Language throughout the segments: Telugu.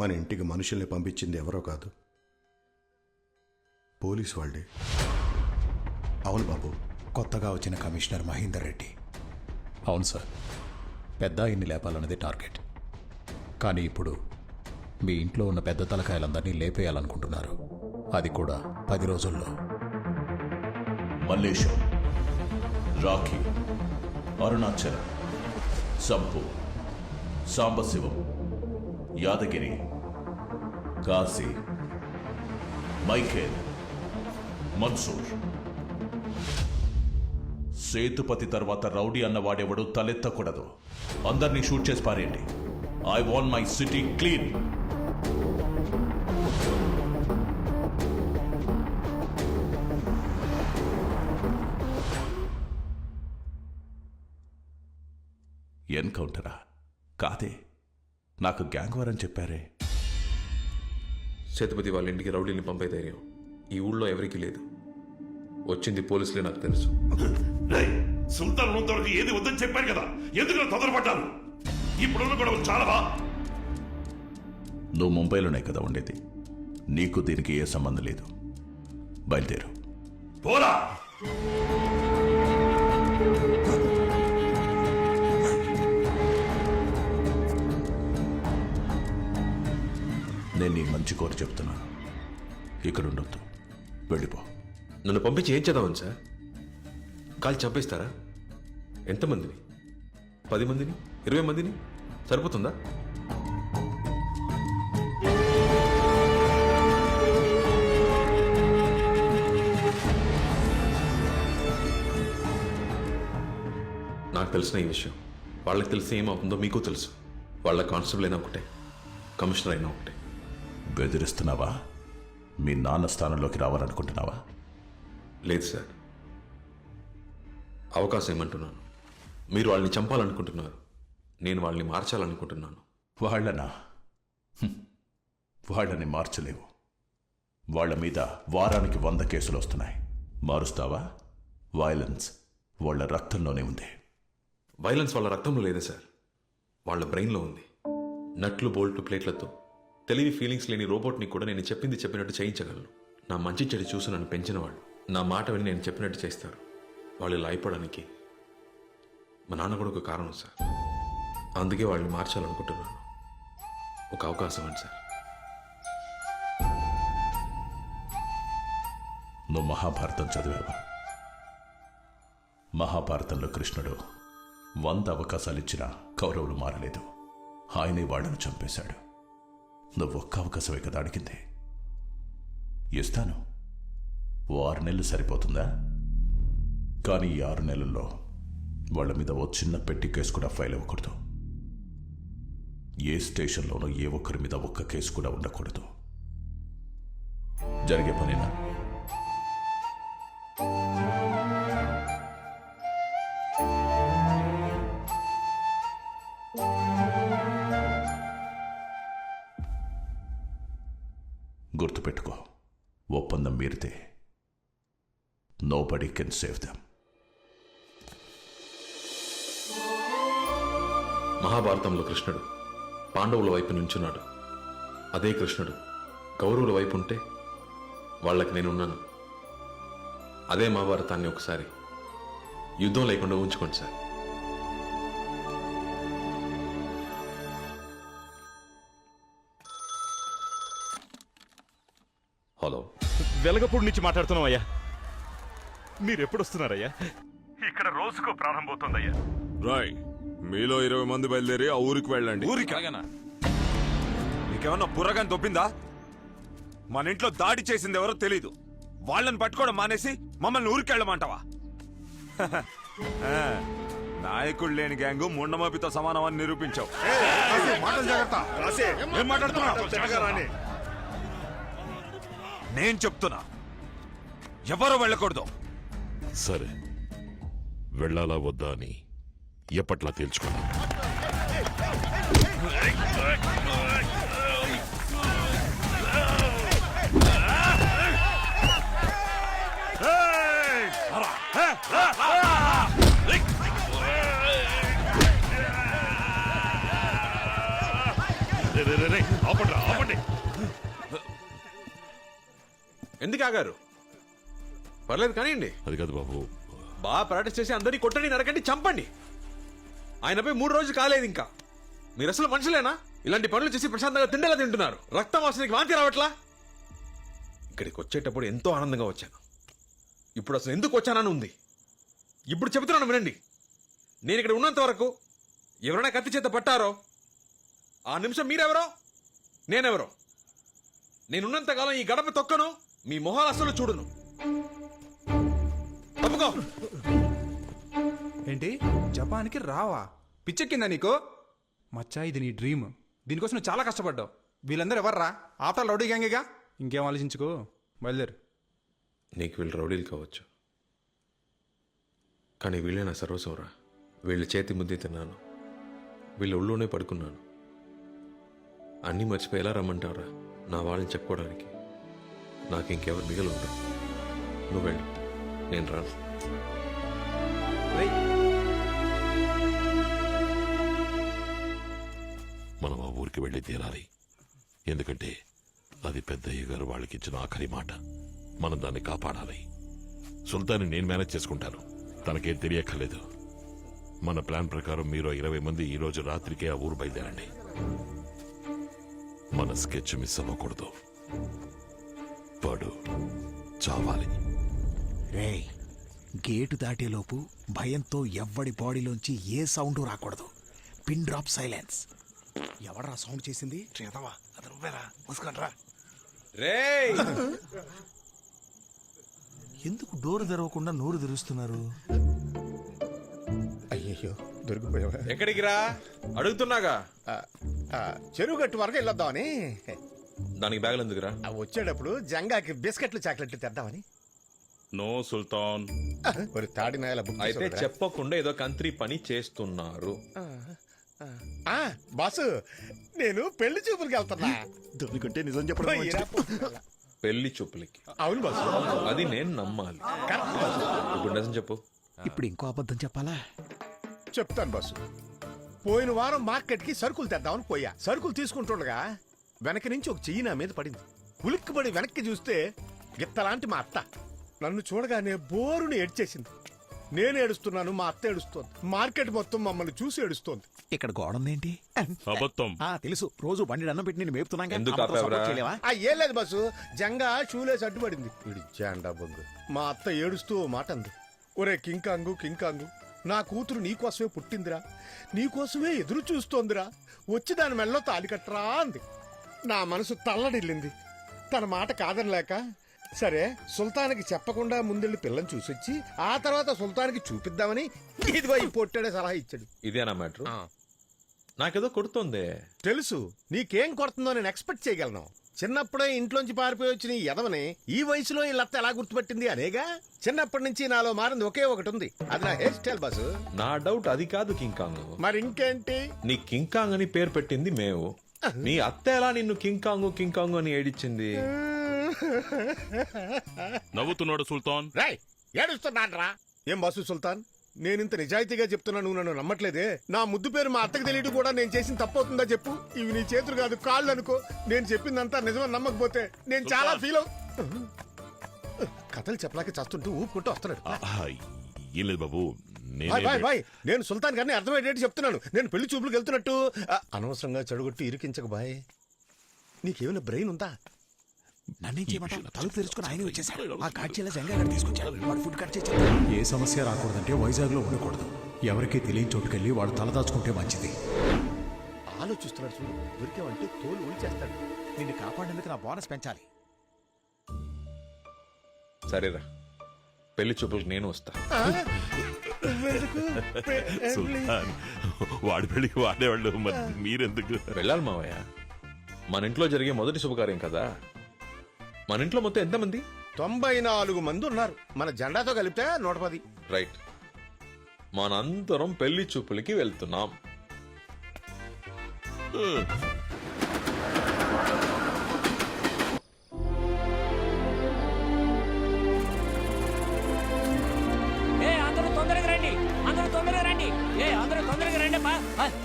మన ఇంటికి మనుషుల్ని పంపించింది ఎవరో కాదు. పోలీస్ వాళ్ళే. అవును బాబు కొత్తగా వచ్చిన కమిషనర్ మహేందర్ రెడ్డి. అవును సార్. పెద్ద ఆయన్ని లేపాలన్నది టార్గెట్. కానీ ఇప్పుడు మీ ఇంట్లో ఉన్న పెద్ద తలకాయలందరినీ లేపేయాలనుకుంటున్నారు. అది కూడా పది రోజుల్లో. మల్లేశం రాఖీ అరుణాచలం సంపు సాంబశివం యాదగిరి కాశీ మైఖేల్ మన్సూర్ సేతుపతి తర్వాత రౌడీ అన్నవాడెవడు తలెత్తకూడదు. అందరినీ షూట్ చేసి పారేయండి. I want my city clean ఎన్కౌంటరా? కాదే. నాకు గ్యాంగ్ వారని అని చెప్పారే. సేతుపతి వాళ్ళ ఇంటికి రౌడీని పంపే ధైర్యం ఈ ఊళ్ళో ఎవరికీ లేదు. వచ్చింది పోలీసులే నాకు తెలుసు. రేయ్, సుల్తాన్ ఉన్నంతవరకు ఏది వద్దని చెప్పాను కదా? ఎందుకు తొందరపడ్డాను? ఇప్పుడున్న గొడవ చాలవా? నువ్వు ముంబైలోనే కదా ఉండేది. నీకు దీనికి ఏ సంబంధం లేదు. బయలుదేరు. పోరా! నేను నీ మంచి కోరి చెప్తున్నాను ఇక్కడ ఉండొద్దు. వెళ్ళిపో. నన్ను పంపించి ఏం చేద్దామని సార్? కాల్ చంపేస్తారా? ఎంతమందిని పది మందిని? ఇరవై మందిని? సరిపోతుందా? నాకు తెలిసిన ఈ విషయం. వాళ్ళకి తెలిసి ఏమవుతుందో మీకు తెలుసు. వాళ్ళ కానిస్టేబుల్ అయినా ఒకటే. కమిషనర్ అయినా ఒకటే. బెదిరిస్తున్నావా? మీ నాన్న స్థానంలోకి రావాలనుకుంటున్నావా? లేదు సార్. అవకాశం ఏమంటున్నాను మీరు వాళ్ళని చంపాలనుకుంటున్నారు. నేను వాళ్ళని మార్చాలనుకుంటున్నాను. వాళ్ళనా? హ్మ్. వాళ్ళని మార్చలేవు. వాళ్ళ మీద వారానికి వంద కేసులు వస్తున్నాయి. మారుస్తావా? వైలెన్స్ వాళ్ళ రక్తంలోనే ఉంది. వైలెన్స్ వాళ్ళ రక్తంలో లేదే సార్? వాళ్ళ బ్రెయిన్లో ఉంది. నట్లు బోల్ట్ ప్లేట్లతో. తెలివి ఫీలింగ్స్ లేని రోబోట్ని కూడా నేను చెప్పింది చెప్పినట్టు చేయించగలను. నా మంచి చెడు చూసి నన్ను పెంచిన వాళ్ళు నా మాట విని నేను చెప్పినట్టు చేస్తారు. వాళ్ళు ఇలా అయిపోవడానికి మా నాన్న కూడా ఒక కారణం సార్. అందుకే వాళ్ళని మార్చాలనుకుంటున్నాను. ఒక అవకాశం అండి సార్. నువ్వు మహాభారతం చదివావా? మహాభారతంలో కృష్ణుడు వంద అవకాశాలు ఇచ్చినా కౌరవులు మారలేదు. ఆయనే వాళ్ళను చంపేశాడు. నువ్వు ఒక్క అవకాశమే కదా అడిగింది ఇస్తాను. ఓ ఆరు నెలలు సరిపోతుందా? కానీ ఈ ఆరు నెలల్లో వాళ్ళ మీద ఓ చిన్న పెట్టి కేసు కూడా ఫైల్ అవ్వకూడదు. ఏ స్టేషన్లోనూ ఏ ఒక్కరి మీద ఒక్క కేసు కూడా ఉండకూడదు. జరిగే పనేనా? గుర్తుపెట్టుకో. ఒప్పందం మీరితే nobody can save them మహాభారతంలో కృష్ణుడు పాండవుల వైపు నుంచున్నాడు. అదే కృష్ణుడు కౌరవుల వైపు ఉంటే వాళ్ళకి నేనున్నాను. అదే మహాభారతాన్ని ఒకసారి యుద్ధం లేకుండా ఉంచుకోండి సార్. హలో. వెలగపూడి నుంచి మాట్లాడుతున్నాం అయ్యా మీరు ఎప్పుడు వస్తున్నారయ్యా ఇక్కడ రోజుకో ప్రాణం పోతుందయ్యా రాయ్ మీలో ఇరవై మంది బయలుదేరి ఆ ఊరికి వెళ్ళండి. ఊరికి? నీకేమన్నా బుర్రగాని దొబ్బిందా? మన ఇంట్లో దాడి చేసింది ఎవరో తెలీదు. వాళ్ళని పట్టుకోవడం మానేసి మమ్మల్ని ఊరికి వెళ్ళమంటావా ఆ, నాయకుడు లేని గ్యాంగు ముండమాపితో సమానం అని నిరూపించావు ఏం మాట్లాడుతున్నావు? నేను చెప్తున్నా. ఎవరు వెళ్ళకూడదు. సరే. వెళ్ళాలా వద్దా అని ఎప్పట్లా తేల్చుకున్నాం రే, రే, రే, రే, ఆపండి ఆపండి. ఎందుకు ఆగారు? పర్లేదు కానివ్వండి. అది కాదు బాబు. బాగా ప్రాక్టీస్ చేసి అందరినీ కొట్టండి నరకండి చంపండి. ఆయనపై మూడు రోజులు కాలేదు ఇంకా. మీరు అసలు మనుషులేనా? ఇలాంటి పనులు చేసి ప్రశాంతంగా తిండేలా తింటున్నారు. రక్తం వాసనకి వాంతి రావట్లా? ఇక్కడికి వచ్చేటప్పుడు ఎంతో ఆనందంగా వచ్చాను. ఇప్పుడు అసలు ఎందుకు వచ్చానని ఉంది. ఇప్పుడు చెబుతున్నాను వినండి. నేను ఇక్కడ ఉన్నంత వరకు ఎవరైనా కత్తి చేత పట్టారో? ఆ నిమిషం మీరెవరో? నేనెవరో? నేనున్నంత కాలం ఈ గడప తొక్కను మీ మొహాలు అసలు చూడను. తప్పుకో. ఏంటి? జపాన్కి రావా? పిచ్చెక్కిందా నీకు? మచ్చా ఇది నీ డ్రీమ్. దీనికోసం నువ్వు చాలా కష్టపడ్డావు. వీళ్ళందరూ ఎవర్రా? ఆఫ్టర్ రౌడీ గ్యాంగేగా? ఇంకేం ఆలోచించుకో. బయలుదేరు. నీకు వీళ్ళు రౌడీలు కావచ్చు. కానీ వీళ్ళే నా సర్వస్వరా వీళ్ళ చేతి ముద్దే తిన్నాను. వీళ్ళ ఒళ్ళోనే పడుకున్నాను. అన్నీ మర్చిపోయి ఎలా రమ్మంటారా నా వాళ్ళని చెప్పుకోవడానికి. నాకు ఇంకెవరు మిగిలి ఉండరు నువ్వు వెళ్ళు. నేను రాను. మనం ఆ ఊరికి వెళ్ళి తీరాలి ఎందుకంటే అది పెద్దయ్య గారు వాళ్ళకి ఇచ్చిన ఆఖరి మాట. మనం దాన్ని కాపాడాలి. సుల్తాన్ని నేను మేనేజ్ చేసుకుంటాను. తనకేం తెలియక్కర్లేదు. మన ప్లాన్ ప్రకారం మీరు ఇరవై మంది ఈ రోజు రాత్రికే ఆ ఊరు బయలుదేరండి. మన స్కెచ్ మిస్ అవ్వకూడదు. వాడు చావాలి. రేయ్ గేటు దాటేలోపు భయంతో ఎవ్వడి బాడీలోంచి ఏ సౌండ్ రాకూడదు. Pin drop silence. ఎవడరా సౌండ్ చేసింది? చేతవా అది నువ్వేరా? మూసుకొని రేయ్! ఎందుకు డోర్ తెరవకుండా నోరు తెరుస్తున్నారు? అయ్యయ్యో దొరికిపోయావా? ఎక్కడికి రా? అడుగుతున్నాగా? చెరువు గట్టు వరకు వెళ్ళొద్దామని. దానికి బ్యాగులు ఎందుకురా? వచ్చేటప్పుడు జంగాకి బిస్కెట్లు చాక్లెట్లు తెద్దామని. నో సుల్తాన్. ఒక తాడి నాయల బుక్ అయితే చెప్పకుండా ఏదో కంత్రి పని చేస్తున్నారు. ఆ బాసు నేను పెళ్ళి చూపులకు వెళ్తున్నా. దొరికంటే నిజం చెప్పడం పెళ్ళి చూపులకి. అవును బాసు. అది నేను నమ్మాలి. ఇప్పుడు నిజం చెప్పు. ఇప్పుడు ఇంకో అబద్ధం చెప్పాలా? చెప్తాను బాసు. పోయిన వారం మార్కెట్కి సరుకులు తెద్దామని పోయా. సరుకులు తీసుకుంటుండగా వెనక నుంచి ఒక చెయ్యి నా మీద పడింది. ఉలిక్కిపడి వెనక్కి చూస్తే గిత్తలాంటి మా అత్త. నన్ను చూడగానే బోరుని ఏడ్చేసింది. నేను ఏడుస్తున్నాను మా అత్త ఏడుస్తోంది. మార్కెట్ మొత్తం మమ్మల్ని చూసి ఏడుస్తోంది. ఇక్కడ గోడ ఉందేంటి అబద్ధం. ఆ తెలుసు. రోజు బండి అన్నం పెట్టి నేను ఎందుకు ఆపావురా? ఆ ఏం లేదు బస్సు. జంగా షూలేసి అడ్డుపడింది. వీడి జాండా బొంగు. మా అత్త ఏడుస్తూ ఓ మాట అంది. ఒరే కింకాంగు కింకాంగు. నా కూతురు నీకోసమే పుట్టిందిరా. నీకోసమే ఎదురు చూస్తోందిరా. వచ్చి దాని మెళ్ళలో తాలి కట్టరా అంది. నా మనసు తల్లడిల్లింది. తన మాట కాదనలేక సరే సుల్తానికి చెప్పకుండా ముందెళ్ళి పిల్లని చూసొచ్చి ఆ తర్వాత సుల్తానికి చూపిద్దామని ఇదిగో ఈ పొట్టాడే సలహా ఇచ్చాడు. ఇదేనా మ్యాటర్? నాకేదో కొడుతోంది. తెలుసు నీకేం కొడుతుందో నేను ఎక్స్పెక్ట్ చేయగలను. చిన్నప్పుడే ఇంట్లోంచి పారిపోయి వచ్చిన ఈ ఎదవని ఈ వయసులో ఈ లత్త ఎలా గుర్తుపట్టింది అనేగా? చిన్నప్పటి నుంచి నాలో మారింది ఒకే ఒకటి ఉంది. అది నా హెయిర్ స్టైల్ బాసు. నా డౌట్ అది కాదు కింకాంగ్ మరి ఇంకేంటి నీ కింకాంగ్ అని పేరు పెట్టింది మేము. నీ అత్త ఎలా నిన్ను కింకాంగు కింకాంగు అని ఏడిచ్చింది? నవ్వుతున్నాడు సుల్తాన్. రాయ్ ఏడుస్తున్నాను రా ఏం బాసు సుల్తాన్? నేను ఇంత నిజాయితీగా చెప్తున్నా నువ్వు నన్ను నమ్మట్లేదే. నా ముద్దు పేరు మా అత్తకి తెలియదు కూడా నేను చేసిన తప్పవుతుందా చెప్పు? ఇవి నీ చేతులు కాదు కాళ్ళు అనుకో. నేను చెప్పిందంతా నిజమని నమ్మకపోతే నేను చాలా ఫీల్ అవు కథలు చెప్పలేక చస్తుంటూ ఊపుకుంటూ వస్తున్నాడు. ఏం లేదు బాబు. బాయ్ బాయ్ నేనే బాయ్. నేను సుల్తాన్ గారిని అర్థమయ్యేటట్టు చెప్తున్నాను. నేను పెళ్ళి చూపులకు వెళ్తున్నట్టు. ఆ, అనవసరంగా చెడగొట్టి ఇరికించక బాయ్. నీకేమైనా బ్రెయిన్ ఉందా? నన్నేం చేయమంటావు? తలుపు తెరుచుకుని ఆయన వచ్చేసాడు. ఆ కాడ్చేలా జంగా తీసుకొచ్చాడు. వాడు ఫుడ్ కట్ చేసి ఏ సమస్య రాకూడదంటే వైజాగ్లో ఉండకూడదు. ఎవరికీ తెలియని చోటుకెళ్ళి వాడు తలదాచుకుంటే మంచిది. ఆలోచిస్తున్నాడు చూడు. దొరికావంటే తోలు ఒలిచేస్తాడు. నిన్ను కాపాడేందుకు నా బోనస్ పెంచాలి. సరేరా. పెళ్ళి చూపులకు నేను వస్తా. సుల్తాన్ వాడి పెళ్ళికి వాడేవాళ్ళు మరి మీరెందుకు? వెళ్ళాలి మావయ్య. మన ఇంట్లో జరిగే మొదటి శుభకార్యం కదా. మన ఇంట్లో మొత్తం ఎంతమంది? తొంభై నాలుగు మంది ఉన్నారు. మన జెండాతో కలిపితే నూట పది. రైట్. మనందరం పెళ్ళి చూపులకి వెళ్తున్నాం.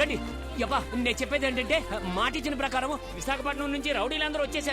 రండి. యబ్బా నేను చెప్పేది ఏంటంటే మాట ఇచ్చిన ప్రకారం విశాఖపట్నం నుంచి రౌడీలందరూ వచ్చేసారు.